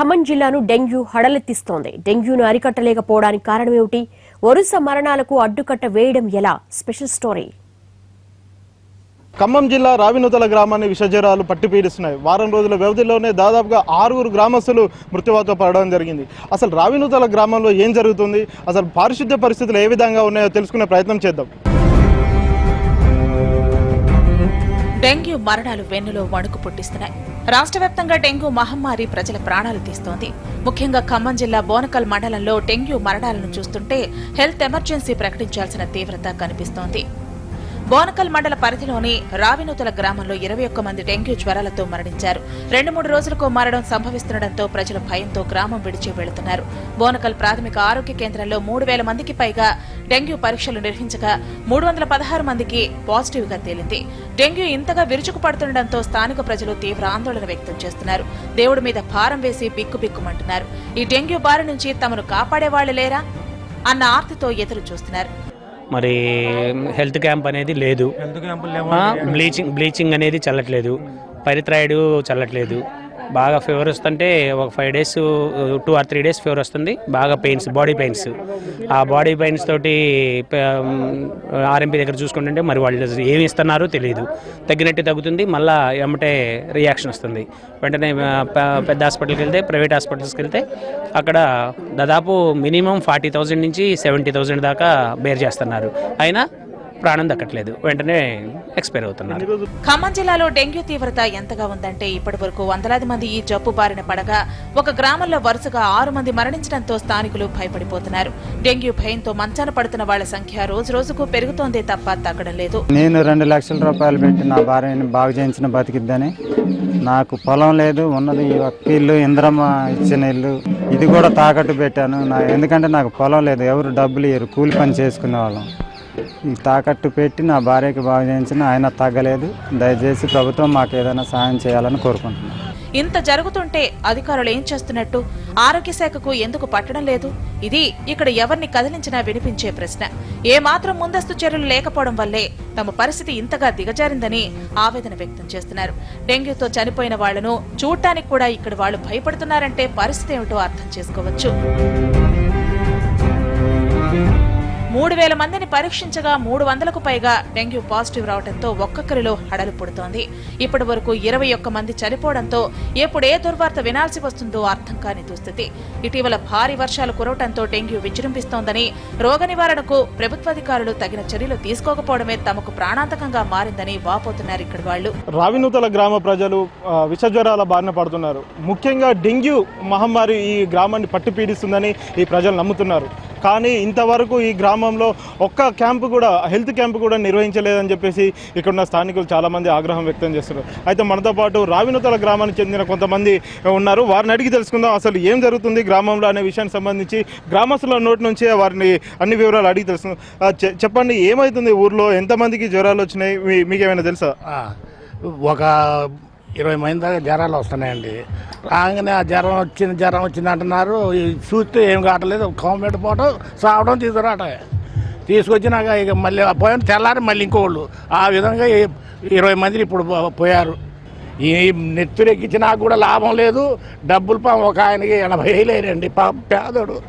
ఖమ్మం జిల్లాను డెంగ్యూ హడలెత్తిస్తోంది. డెంగ్యూను అరికట్టలేకపోవడానికి కారణమేమిటి? వరుస మరణాలకు అడ్డుకట్ట వేయడం ఎలా? Special story. ఖమ్మం జిల్లా రావినుదల గ్రామాన్ని విషజ్వరాలు పట్టిపీడిస్తున్నాయి. వారం రోజుల వ్యవధిలోనే దాదాపుగా ఆరుగురు గ్రామస్తులు మృత్యువాత పడడం జరిగింది. అసలు రావినూతల గ్రామంలో ఏం జరుగుతుంది? అసలు పారిశుద్ధ్య పరిస్థితులు ఏ విధంగా ఉన్నాయో తెలుసుకునే ప్రయత్నం చేద్దాం. డెంగ్యూ మరణాలు వెన్నులో వణుకు పుట్టిస్తున్నాయి. రాష్ట్ర వ్యాప్తంగా డెంగ్యూ మహమ్మారి ప్రజల ప్రాణాలు తీస్తోంది. ముఖ్యంగా ఖమ్మం జిల్లా బోనకల్ మండలంలో డెంగ్యూ మరణాలను చూస్తుంటే హెల్త్ ఎమర్జెన్సీ ప్రకటించాల్సిన తీవ్రత కనిపిస్తోంది. బోనకల్ మండల పరిధిలోని రావినూతల గ్రామంలో ఇరవై ఒక్క మంది డెంగ్యూ జ్వరాలతో మరణించారు. రెండు మూడు రోజులకు మరణం సంభవిస్తుండటంతో ప్రజలు భయంతో గ్రామం విడిచి వెళుతున్నారు. బోనకల్ ప్రాథమిక ఆరోగ్య కేంద్రంలో మూడు వేల మందికి పైగా డెంగ్యూ పరీక్షలు నిర్వహించగా మూడు వందల పదహారు మందికి పాజిటివ్గా తేలింది. డెంగ్యూ ఇంతగా విరుచుకుపడుతుండటంతో స్థానిక ప్రజలు తీవ్ర ఆందోళన వ్యక్తం చేస్తున్నారు. దేవుడి మీద భారం వేసి బిక్కుబిక్కుమంటున్నారు. ఈ డెంగ్యూ బారి నుంచి తమను కాపాడేవాళ్ళు లేరా? అన్న ఆర్తితో ఎదురు చూస్తున్నారు. మరి హెల్త్ క్యాంప్ అనేది లేదు. బ్లీచింగ్ బ్లీచింగ్ అనేది చల్లట్లేదు. పరిత్రాయిడు చల్లట్లేదు. బాగా ఫీవర్ వస్తుంటే ఒక five days two or three days fever వస్తుంది. బాగా పెయిన్స్ బాడీ పెయిన్స్ ఆ బాడీ పెయిన్స్ తోటి ఆర్ఎంపీ దగ్గర చూసుకుంటుంటే మరి వాళ్ళు ఏమి ఇస్తున్నారో తెలియదు తగ్గినట్టు తగ్గుతుంది మళ్ళీ ఎమ్మటే రియాక్షన్ వస్తుంది. వెంటనే పెద్ద హాస్పిటల్కి వెళ్తే ప్రైవేట్ హాస్పిటల్స్కి వెళ్తే అక్కడ దాదాపు మినిమం ఫార్టీ థౌజండ్ నుంచి సెవెంటీ థౌజండ్ దాకా బేర్ చేస్తున్నారు. అయినా ప్రాణం దక్కట్లేదు. వెంటనే ఎక్స్పైర్ అవుతున్నారు. ఖమ్మం జిల్లాలో డెంగ్యూ తీవ్రత ఎంతగా ఉందంటే ఇప్పటి వరకు వందలాది మంది ఈ జబ్బు బారిన పడగా ఒక గ్రామంలో వరుసగా ఆరు మంది మరణించడంతో స్థానికులు భయపడిపోతున్నారు. డెంగ్యూ భయంతో మంచాన పడుతున్న వాళ్ళ సంఖ్య రోజు రోజుకు పెరుగుతోందే తప్ప తగ్గడం లేదు. నేను రెండు లక్షల రూపాయలు పెట్టి నా భార్యని బాగు చేయించిన బతికిద్దని. నాకు పొలం లేదు ఉన్నది ఈ ఒక్క ఇల్లు ఇంద్రమ్మ ఇచ్చిన ఇల్లు. ఇది కూడా తాకట్టు పెట్టాను. నా ఎందుకంటే నాకు పొలం లేదు. ఎవరు డబ్బులు ఇయ్యరు. కూలి పని చేసుకునే వాళ్ళం తాకట్టు పెట్టి నా భార్యకి బాగు చేయించిన ఆయన తగ్గలేదు. దయచేసి ప్రభుత్వం మాకు ఏదైనా సాయం చేయాలని కోరుకుంటున్నాను ఇంత జరుగుతుంటే అధికారులు ఏం చేస్తున్నట్టు? ఆరోగ్య శాఖకు ఎందుకు పట్టడం లేదు? ఇది ఇక్కడ ఎవరిని కదిలించినా వినిపించే ప్రశ్న. ఏమాత్రం ముందస్తు చర్యలు లేకపోవడం వల్లే తమ పరిస్థితి ఇంతగా దిగజారిందని ఆవేదన వ్యక్తం చేస్తున్నారు. డెంగ్యూతో చనిపోయిన వాళ్ళను చూడటానికి కూడా ఇక్కడ వాళ్ళు భయపడుతున్నారంటే పరిస్థితి ఏమిటో అర్థం చేసుకోవచ్చు. మూడు వేల మందిని పరీక్షించగా మూడు వందలకు పైగా డెంగ్యూ పాజిటివ్ రావడంతో ఒక్కొక్కరిలో హడలు పుడుతోంది. ఇప్పటి వరకు ఇరవై ఒక్క మంది చనిపోవడంతో ఎప్పుడు ఏ దుర్వార్త వినాల్సి వస్తుందో అర్థం కాని దుస్థితి. ఇటీవల భారీ వర్షాలు కురవడంతో డెంగ్యూ విజృంభిస్తోందని రోగ నివారణకు ప్రభుత్వాధికారులు తగిన చర్యలు తీసుకోకపోవడమే తమకు ప్రాణాంతకంగా మారిందని వాపోతున్నారు ఇక్కడి వాళ్ళు. రావినూతల గ్రామ ప్రజలు విషజ్వరాల బారిన పడుతున్నారు. ముఖ్యంగా డెంగ్యూ మహమ్మారి ఈ గ్రామాన్ని పట్టి పీడిస్తుందని ఈ ప్రజలు నమ్ముతున్నారు. కానీ ఇంతవరకు ఈ గ్రామంలో ఒక్క క్యాంపు కూడా హెల్త్ క్యాంపు కూడా నిర్వహించలేదని చెప్పేసి ఇక్కడ ఉన్న స్థానికులు చాలామంది ఆగ్రహం వ్యక్తం చేస్తున్నారు. అయితే మనతో పాటు రావినతల గ్రామానికి చెందిన కొంతమంది ఉన్నారు. వారిని అడిగి తెలుసుకుందాం అసలు ఏం జరుగుతుంది గ్రామంలో అనే విషయానికి సంబంధించి గ్రామస్తుల నోటి నుంచే వారిని అన్ని వివరాలు అడిగి తెలుసుకుందాం. చెప్పండి ఏమవుతుంది ఊర్లో? ఎంతమందికి జ్వరాలు వచ్చినాయి? మీకేమైనా తెలుసా? ఒక ఇరవై మంది దాకా జ్వరాలు వస్తున్నాయండి. రాగానే ఆ జ్వరం వచ్చింది జ్వరం వచ్చింది అంటున్నారు. చూస్తే ఏం కావట్లేదు కోమపెట్టి పోవటం సావడం తీసుకురావటం తీసుకొచ్చినాక ఇక మళ్ళీ పోయిన తెల్లారి మళ్ళీ ఇంకోళ్ళు. ఆ విధంగా ఇరవై మంది ఇప్పుడు పో- పోయారు. ఈ నెత్తురెక్కించినా కూడా లాభం లేదు. డబ్బులు పాపం ఒక ఆయనకి ఎనభై వేలు అయినండి పాపం పేదోడు.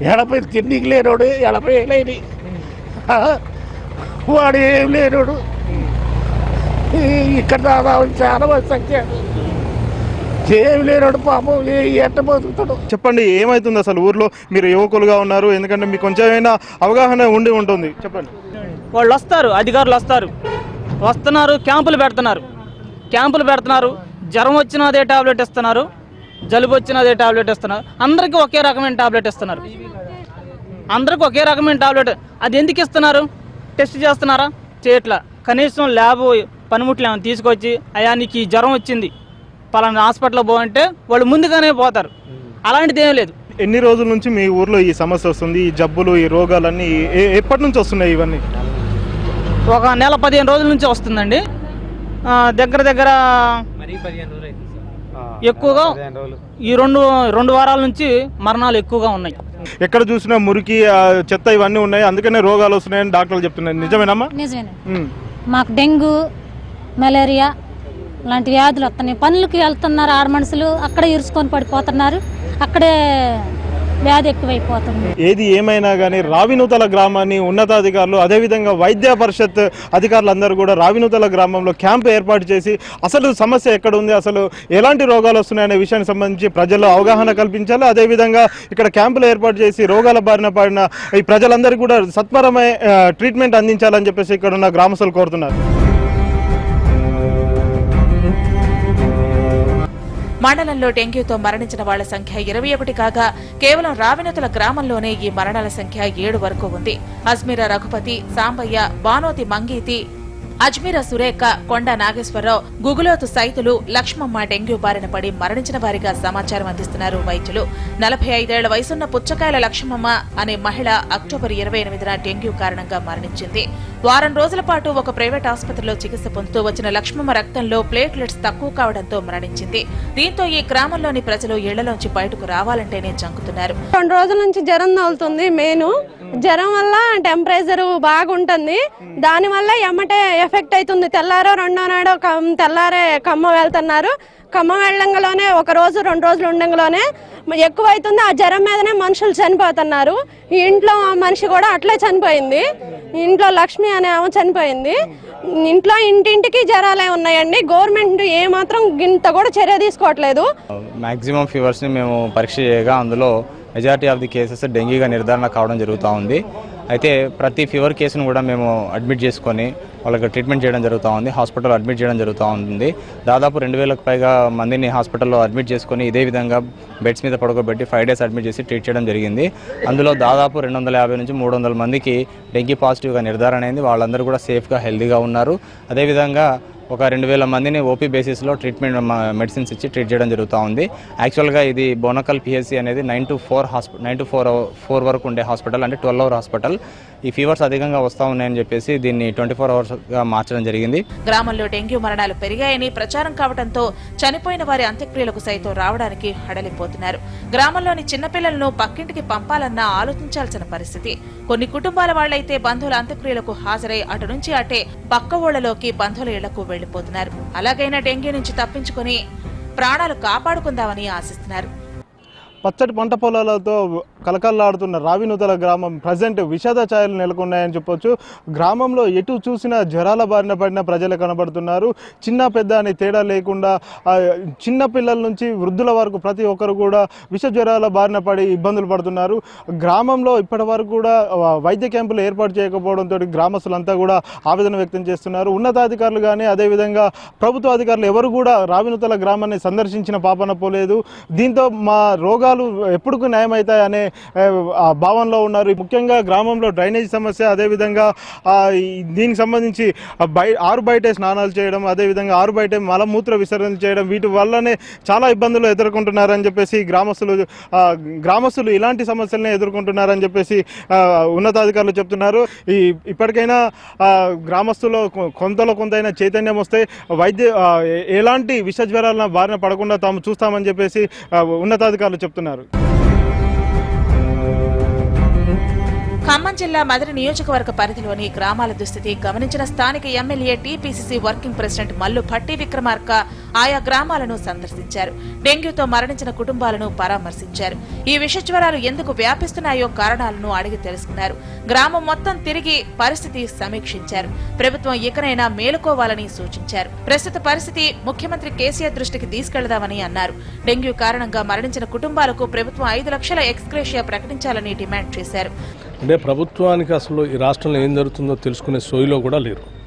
ఎనభై తిండికి లేనోడు ఎనభై వేలు అయినాయి. వాడు ఏం లేనోడు. ఇక్కడ దాదాపు చాలా మంది సంఖ్య. ఏమి లేనాడు పాపం ఏ- ఎట్ట బతుకుతాడు చెప్పండి ఏమైతుంది అసలు ఊర్లో? మీరు యువకులుగా ఉన్నారు ఎందుకంటే మీకు కొంచెమైనా అవగాహన ఉండి ఉంటుంది. చెప్పండి. వాళ్ళు వస్తారు అధికారులు వస్తారు. వస్తున్నారు క్యాంపులు పెడుతున్నారు. క్యాంపులు పెడుతున్నారు జ్వరం వచ్చినా అదే టాబ్లెట్ ఇస్తున్నారు జలుబు వచ్చినా అదే టాబ్లెట్ ఇస్తున్నారు. అందరికీ ఒకే రకమైన టాబ్లెట్ ఇస్తున్నారు. అందరికి ఒకే రకమైన టాబ్లెట్. అది ఎందుకు ఇస్తున్నారు? టెస్ట్ చేస్తున్నారా? చేయట్లా. కనీసం ల్యాబ్ పనిముట్లు ఏమైనా తీసుకొచ్చి అయా నీకు ఈ జ్వరం వచ్చింది పలానా హాస్పిటల్లో పోవంటే వాళ్ళు ముందుగానే పోతారు. అలాంటిది ఏం లేదు. ఎన్ని రోజుల నుంచి మీ ఊర్లో ఈ సమస్య వస్తుంది? ఈ జబ్బులు ఈ రోగాలన్నీ ఏ- ఎప్పటి నుంచి వస్తున్నాయి ఇవన్నీ? ఒక నెల పదిహేను రోజుల నుంచి వస్తుందండి. దగ్గర దగ్గర ఎక్కువగా ఈ రెండు రెండు వారాల నుంచి మరణాలు ఎక్కువగా ఉన్నాయి. ఎక్కడ చూసినా మురికి చెత్త ఇవన్నీ ఉన్నాయి. అందుకనే రోగాలు వస్తున్నాయని డాక్టర్లు చెప్తున్నారు. నిజమేనమ్మా? నిజమేనండి. ఉమ్. మాకు డెంగ్యూ మలేరియా లాంటి వ్యాధులు వస్తున్నాయి. పనులకి వెళ్తున్నారు ఆడ మనుషులు అక్కడే ఇరుచుకొని పడిపోతున్నారు. అక్కడే వ్యాధి ఎక్కువైపోతుంది. ఏది ఏమైనా కానీ రావినూతల గ్రామాన్ని ఉన్నతాధికారులు అదేవిధంగా వైద్య పరిషత్ అధికారులందరూ కూడా రావినూతల గ్రామంలో క్యాంప్ ఏర్పాటు చేసి అసలు సమస్య ఎక్కడ ఉంది అసలు ఎలాంటి రోగాలు వస్తున్నాయనే విషయానికి సంబంధించి ప్రజల్లో అవగాహన కల్పించాలి. అదేవిధంగా ఇక్కడ క్యాంపులు ఏర్పాటు చేసి రోగాల బారిన పడిన ఈ ప్రజలందరికీ కూడా సత్వరమైన ట్రీట్మెంట్ అందించాలని చెప్పేసి ఇక్కడ ఉన్న గ్రామస్తులు కోరుతున్నారు. మండలంలో డెంగ్యూతో మరణించిన వాళ్ళ సంఖ్య ఇరవై ఒకటి కాగా కేవలం రావినతుల గ్రామంలోనే ఈ మరణాల సంఖ్య ఏడు వరకు ఉంది. అజ్మీరా రఘుపతి సాంబయ్య బానోతి మంగీతి అజ్మీరా సురేఖ కొండ నాగేశ్వరరావు గుగులోతు సైతులు లక్ష్మమ్మ డెంగ్యూ బారిన పడి మరణించిన వారిగా సమాచారం అందిస్తున్నారు వైద్యులు. నలభై ఐదేళ్ళ వయసున్న పుచ్చకాయల లక్ష్మమ్మ అనే మహిళ అక్టోబర్ ఇరవై ఎనిమిదిన డెంగ్యూ కారణంగా మరణించింది. వారం రోజుల పాటు ఒక ప్రైవేట్ ఆసుపత్రిలో చికిత్స పొందుతూ వచ్చిన లక్ష్మమ్మ రక్తంలో ప్లేట్లెట్స్ తక్కువ కావడంతో మరణించింది. దీంతో ఈ గ్రామంలోని ప్రజలు ఇళ్ళలోంచి బయటకు రావాలంటేనే జంకుతున్నారు. రెండు రోజుల నుంచి జ్వరం తగులుతుంది మెయిన్. జ్వరం వల్ల టెంపరేచర్ బాగుంటుంది. దాని వల్ల ఎమ్మటే ఎఫెక్ట్ అవుతుంది. తెల్లారో రెండో నాడో తెల్లారే కమ్మ వెళ్తున్నారు. ఖమ్మం వెళ్ళంగానే ఒక రోజు రెండు రోజులు ఉండంగానే ఎక్కువ అవుతుంది ఆ జ్వరం మీదనే మనుషులు చనిపోతున్నారు. ఇంట్లో ఆ మనిషి కూడా అట్లే చనిపోయింది. ఇంట్లో లక్ష్మి అనే ఆమె చనిపోయింది. ఇంట్లో ఇంటింటికి జ్వరాలే ఉన్నాయండి. గవర్నమెంట్ ఏమాత్రం ఇంత కూడా చర్య తీసుకోవట్లేదు. మ్యాక్సిమం ఫీవర్స్ని మేము పరీక్ష చేయగా అందులో మెజారిటీ ఆఫ్ ది కేసెస్ డెంగీగా నిర్ధారణ కావడం జరుగుతూ ఉంది. అయితే ప్రతి ఫీవర్ కేసును కూడా మేము అడ్మిట్ చేసుకొని వాళ్ళకి ట్రీట్మెంట్ చేయడం జరుగుతూ ఉంది హాస్పిటల్లో అడ్మిట్ చేయడం జరుగుతూ ఉంది. దాదాపు రెండు వేలకు పైగా మందిని హాస్పిటల్లో అడ్మిట్ చేసుకొని ఇదే విధంగా బెడ్స్ మీద పడుకోబెట్టి ఫైవ్ డేస్ అడ్మిట్ చేసి ట్రీట్ చేయడం జరిగింది. అందులో దాదాపు రెండు వందల యాభై నుంచి మూడు వందల మందికి డెంగీ పాజిటివ్గా నిర్ధారణ అయింది. వాళ్ళందరూ కూడా సేఫ్గా హెల్దీగా ఉన్నారు. అదేవిధంగా ఒక రెండు వేల మందిని ఓపీ బేసిస్లో ట్రీట్మెంట్ మెడిసిన్స్ ఇచ్చి ట్రీట్ చేయడం జరుగుతూ ఉంది. యాక్చువల్గా ఇది బోనకల్ పిహెచ్సి అనేది nine to four hospital nine to four four వరకు ఉండే హాస్పిటల్ అంటే ట్వెల్వ్ అవర్ హాస్పిటల్. ఈ ఫీవర్స్ అధికంగా వస్తూ ఉన్నాయని చెప్పేసి దీన్ని ట్వంటీ ఫోర్ అవర్స్గా మార్చడం జరిగింది. గ్రామంలో డెంగ్యూ మరణాలు పెరిగాయని ప్రచారం కావడంతో చనిపోయిన వారి అంత్యక్రియలకు సైతం రావడానికి హడలిపోతున్నారు. గ్రామంలోని చిన్నపిల్లలను పక్కింటికి పంపాలన్నా ఆలోచించాల్సిన పరిస్థితి. కొన్ని కుటుంబాల వాళ్ళైతే బంధువుల అంత్యక్రియలకు హాజరై అటు నుంచి అటే పక్క ఊళ్ళలోకి బంధువుల ఇళ్ళకు వెళ్ళిపోతున్నారు అలాగైనా డెంగ్యూ నుంచి తప్పించుకుని ప్రాణాలు కాపాడుకుందామని ఆశిస్తున్నారు. పచ్చటి పంట పొలాలతో కలకల్లాడుతున్న రావినూతల గ్రామం ప్రజెంట్ విషాద ఛాయలు నెలకొన్నాయని చెప్పొచ్చు. గ్రామంలో ఎటు చూసినా జ్వరాల బారిన పడిన ప్రజలు కనబడుతున్నారు. చిన్న పెద్ద అనే తేడా లేకుండా చిన్నపిల్లల చిన్న పిల్లల నుంచి వృద్ధుల వరకు ప్రతి ఒక్కరు కూడా విష జ్వరాల బారిన పడి ఇబ్బందులు పడుతున్నారు. గ్రామంలో ఇప్పటి వరకు కూడా వైద్య క్యాంపులు ఏర్పాటు చేయకపోవడంతో గ్రామస్తులంతా కూడా ఆవేదన వ్యక్తం చేస్తున్నారు. ఉన్నతాధికారులు కానీ అదేవిధంగా ప్రభుత్వ అధికారులు ఎవరు కూడా రావినూతల గ్రామాన్ని సందర్శించిన పాపన పోలేదు. దీంతో మా రోగ రోగాలు ఎప్పుడు నయమవుతాయనే ఆ, భావనలో ఉన్నారు. ముఖ్యంగా గ్రామంలో డ్రైనేజ్ సమస్య అదేవిధంగా దీనికి సంబంధించి బయ ఆరు బయటే స్నానాలు చేయడం అదేవిధంగా ఆరు బయటే మలమూత్ర విసర్జన చేయడం వీటి వల్లనే చాలా ఇబ్బందులు ఎదుర్కొంటున్నారని చెప్పేసి గ్రామస్తులు గ్రామస్తులు ఇలాంటి సమస్యలనే ఎదుర్కొంటున్నారని చెప్పేసి ఉన్నతాధికారులు చెప్తున్నారు. ఈ ఇప్పటికైనా గ్రామస్తులు కొంతలో కొంతైనా చైతన్యం వస్తే వైద్య ఎలాంటి విష జ్వరాల బారిన పడకుండా తాము చూస్తామని చెప్పేసి ఉన్నతాధికారులు చెప్తున్నారు. చెప్తున్నారు ఖమ్మం జిల్లా మదిరి నియోజకవర్గ పరిధిలోని గ్రామాల దుస్థితి గమనించిన స్థానిక MLA TPCC working president Mallu Bhatti Vikramarka ఆయా గ్రామాలను సందర్శించారు. డెంగ్యూతో మరణించిన కుటుంబాలను పరామర్శించారు. ఈ విషజ్వరాలు ఎందుకు వ్యాపిస్తున్నాయో కారణాలను అడిగి తెలుసుకున్నారు. గ్రామం మొత్తం తిరిగి పరిస్థితి సమీక్షించారు. ప్రభుత్వం ఇకనైనా మేలుకోవాలని సూచించారు. ప్రస్తుత పరిస్థితి ముఖ్యమంత్రి కేసీఆర్ దృష్టికి తీసుకెళ్దామని అన్నారు. డెంగ్యూ కారణంగా మరణించిన కుటుంబాలకు ప్రభుత్వం ఐదు లక్షల ఎక్స్గ్రేషియా ప్రకటించాలని డిమాండ్ చేశారు. అంటే ప్రభుత్వానికి అసలు ఈ రాష్ట్రంలో ఏం జరుగుతుందో తెలుసుకునే సోయిలో కూడా లేరు.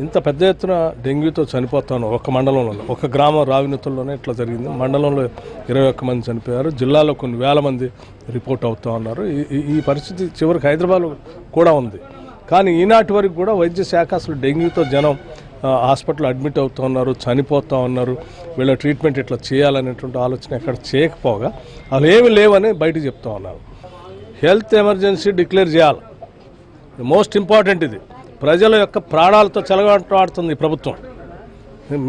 ఇంత పెద్ద ఎత్తున డెంగ్యూతో చనిపోతాను ఒక మండలంలోనే ఒక గ్రామం రావినతుల్లోనే ఇట్లా జరిగింది. మండలంలో ఇరవై ఒక్క మంది చనిపోయారు. జిల్లాలో కొన్ని వేల మంది రిపోర్ట్ అవుతూ ఉన్నారు. ఈ- ఈ- పరిస్థితి చివరికి హైదరాబాద్ కూడా ఉంది. కానీ ఈనాటి వరకు కూడా వైద్య శాఖ అసలు డెంగ్యూతో జనం హాస్పిటల్ అడ్మిట్ అవుతూ ఉన్నారు చనిపోతూ ఉన్నారు. వీళ్ళ ట్రీట్మెంట్ ఇట్లా చేయాలనేటువంటి ఆలోచన ఎక్కడ చేయకపోగా అవి ఏమి లేవని బయట చెప్తా ఉన్నారు. హెల్త్ ఎమర్జెన్సీ డిక్లేర్ చేయాలి. మోస్ట్ ఇంపార్టెంట్ ఇది. ప్రజల యొక్క ప్రాణాలతో చెలగాడుతుంది ప్రభుత్వం.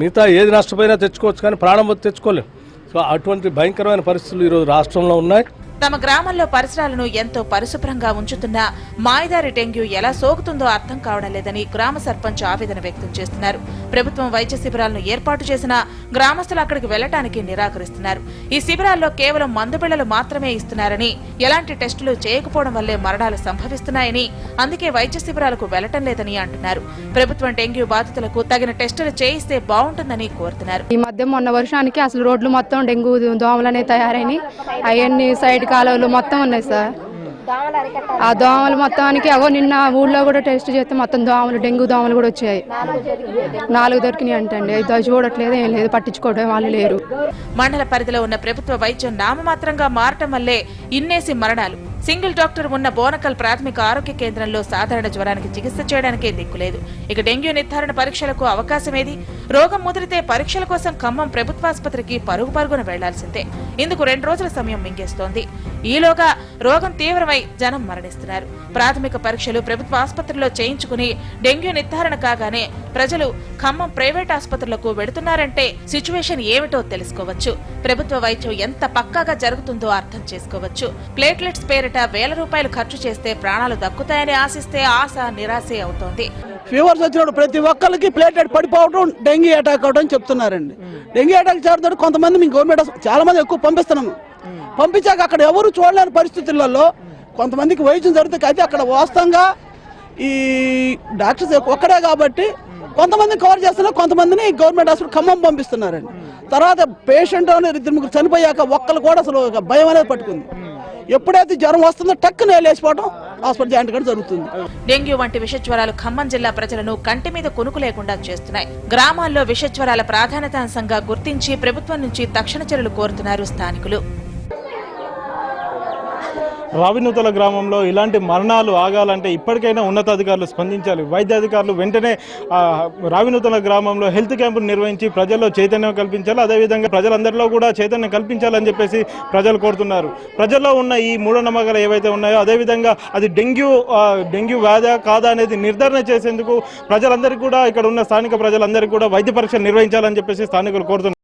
మిగతా ఏది నష్టపోయినా తెచ్చుకోవచ్చు కానీ ప్రాణం తెచ్చుకోలేము సో అటువంటి భయంకరమైన పరిస్థితులు ఈరోజు రాష్ట్రంలో ఉన్నాయి. తమ గ్రామంలో పరిసరాలను ఎంతో పరిశుభ్రంగా ఉంచుతున్నా మాయదారి డెంగ్యూ ఎలా సోకుతుందో అర్థం కావడం లేదని గ్రామ సర్పంచ్ ఆవేదన వ్యక్తం చేస్తున్నారు. ప్రభుత్వం వైద్య శిబిరాలను ఏర్పాటు చేసినా గ్రామస్తులు అక్కడికి వెళ్ళడానికి నిరాకరిస్తున్నారు. ఈ శిబిరాల్లో కేవలం మందుబిళ్ళలు మాత్రమే ఇస్తున్నారని ఎలాంటి టెస్టులు చేయకపోవడం వల్లే మరణాలు సంభవిస్తున్నాయని అందుకే వైద్య శిబిరాలకు వెళ్ళటం లేదని అంటున్నారు. ప్రభుత్వం డెంగ్యూ బాధితులకు తగిన టెస్టులు చేయిస్తే బాగుంటుందని కోరుతున్నారు. ఈ మధ్య మొన్న వర్షానికి అసలు రోడ్లు మొత్తం డెంగ్యూ దోమలనే తయారైనాయి. అవన్నీ సైడ్ కాలువలు మొత్తం ఉన్నాయి సార్. ఆ దోమలు మొత్తానికి అగో నిన్న ఊళ్ళో కూడా టెస్ట్ చేస్తే మొత్తం దోమలు డెంగ్యూ దోమలు కూడా వచ్చాయి. నాలుగు దొరికినాయి అంటండి. ఇది చూడట్లేదు ఏం లేదు పట్టించుకోవడం వాళ్ళు లేరు. మండల పరిధిలో ఉన్న ప్రభుత్వ వైద్యం నామమాత్రంగా మారటం వల్లే ఇన్నేసి మరణాలు. సింగిల్ డాక్టర్ ఉన్న బోనకల్ ప్రాథమిక ఆరోగ్య కేంద్రంలో సాధారణ జ్వరానికి చికిత్స చేయడానికే దిక్కులేదు. ఇక డెంగ్యూ నిర్ధారణ పరీక్షలకు అవకాశమేది? రోగం ముదిరితే పరీక్షల కోసం ఖమ్మం ప్రభుత్వాసుపత్రికి పరుగు పరుగున వెళ్ళాల్సిందే. ఇందుకు రెండు రోజుల సమయం మింగేస్తోంది. ఈలోగా రోగం తీవ్రమై జనం మరణిస్తున్నారు. ప్రాథమిక పరీక్షలు ప్రభుత్వ ఆసుపత్రిలో చేయించుకుని డెంగ్యూ నిర్ధారణ కాగానే ప్రజలు ఖమ్మం ప్రైవేట్ ఆసుపత్రులకు వెడుతున్నారంటే సిచ్యువేషన్ ఏమిటో తెలుసుకోవచ్చు. ప్రభుత్వ వైద్యం ఎంత పక్కాగా జరుగుతుందో అర్థం చేసుకోవచ్చు. ప్లేట్లెట్స్ పేరిట వేల రూపాయలు ఖర్చు చేస్తే ప్రాణాలు దక్కుతాయని ఆశిస్తే ఆశ నిరాశే అవుతోంది. ఫీవర్స్ వచ్చినప్పుడు ప్రతి ఒక్కరికి ప్లేటెడ్ పడిపోవడం డెంగీ అటాక్ అవడం చెప్తున్నారండి. డెంగీ అటాక్ చేరుతాడు కొంతమంది మీ గవర్నమెంట్ చాలా మంది ఎక్కువ పంపిస్తున్నాము పంపించాక అక్కడ ఎవరు చూడలేని పరిస్థితులలో కొంతమందికి వైద్యం జరుగుతుంది అయితే అక్కడ వాస్తవంగా ఈ డాక్టర్స్ ఒక్కడే కాబట్టి కొంతమందిని కవర్ చేస్తున్నారు కొంతమందిని గవర్నమెంట్ హాస్పిటల్ ఖమ్మం పంపిస్తున్నారండి. తర్వాత పేషెంట్ ఇద్దరు ముగ్గురు చనిపోయాక ఒక్కరు కూడా అసలు భయం అనేది పట్టుకుంది. ఎప్పుడైతే జ్వరం వస్తుందో టక్కున లేచిపోవడం హాస్పిటల్ జాయింట్ కూడా జరుగుతుంది. డెంగ్యూ వంటి విషజ్వరాలు ఖమ్మం జిల్లా ప్రజలను కంటి మీద కొనుకు లేకుండా చేస్తున్నాయి. గ్రామాల్లో విషజ్వరాల ప్రాధాన్యత అంశంగా గుర్తించి ప్రభుత్వం నుంచి తక్షణ చర్యలు కోరుతున్నారు స్థానికులు. రావినూతల గ్రామంలో ఇలాంటి మరణాలు ఆగాలంటే ఇప్పటికైనా ఉన్నతాధికారులు స్పందించాలి. వైద్య అధికారులు వెంటనే రావినూతల గ్రామంలో హెల్త్ క్యాంపులు నిర్వహించి ప్రజల్లో చైతన్యం కల్పించాలి. అదేవిధంగా ప్రజలందరిలో కూడా చైతన్యం కల్పించాలని చెప్పేసి ప్రజలు కోరుతున్నారు. ప్రజల్లో ఉన్న ఈ మూఢనమ్మకాలు ఏవైతే ఉన్నాయో అదేవిధంగా అది డెంగ్యూ డెంగ్యూ వ్యాధి కాదా అనేది నిర్ధారణ చేసేందుకు ప్రజలందరికీ కూడా ఇక్కడ ఉన్న స్థానిక ప్రజలందరికీ కూడా వైద్య పరీక్షలు నిర్వహించాలని చెప్పేసి స్థానికులు కోరుతున్నారు.